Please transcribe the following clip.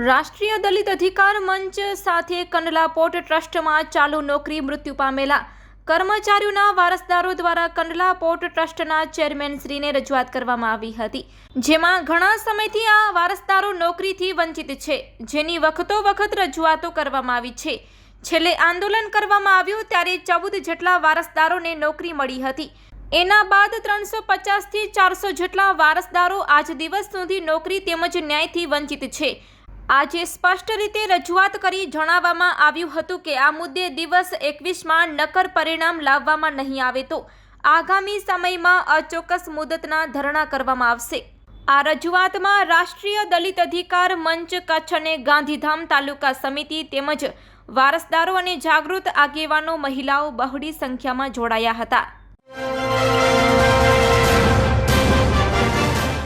રાષ્ટ્રીય દલિત અધિકાર મંચ સાથે કંડલા પોર્ટ ટ્રસ્ટમાં ચાલુ નોકરી મૃત્યુ પામેલા. કર્મચારીઓના વારસદારો દ્વારા કંડલા પોર્ટ ટ્રસ્ટના ચેરમેન શ્રીને રજૂઆત કરવામાં આવી હતી, જેમાં ઘણા સમયથી આ વારસદારો નોકરીથી વંચિત છે, જેની વખતો વખત રજૂઆતો કરવામાં આવી છે. છેલ્લે આંદોલન કરવામાં આવ્યું ત્યારે ચૌદ જેટલા વારસદારોને નોકરી મળી હતી. એના બાદ ત્રણસો પચાસથી ચારસો જેટલા વારસદારો આજ દિવસ સુધી નોકરી તેમજ ન્યાયથી વંચિત છે. આજે સ્પષ્ટ રીતે રજૂઆત કરી જણાવવામાં આવ્યું હતું કે આ મુદ્દે દિવસ એકવીસમાં નક્કર પરિણામ લાવવામાં નહીં આવે તો આગામી સમયમાં અચોક્કસ મુદતના ધરણા કરવામાં આવશે. આ રજૂઆતમાં રાષ્ટ્રીય દલિત અધિકાર મંચ કચ્છ અને ગાંધીધામ તાલુકા સમિતિ તેમજ વારસદારો અને જાગૃત આગેવાનો મહિલાઓ બહોળી સંખ્યામાં જોડાયા હતા.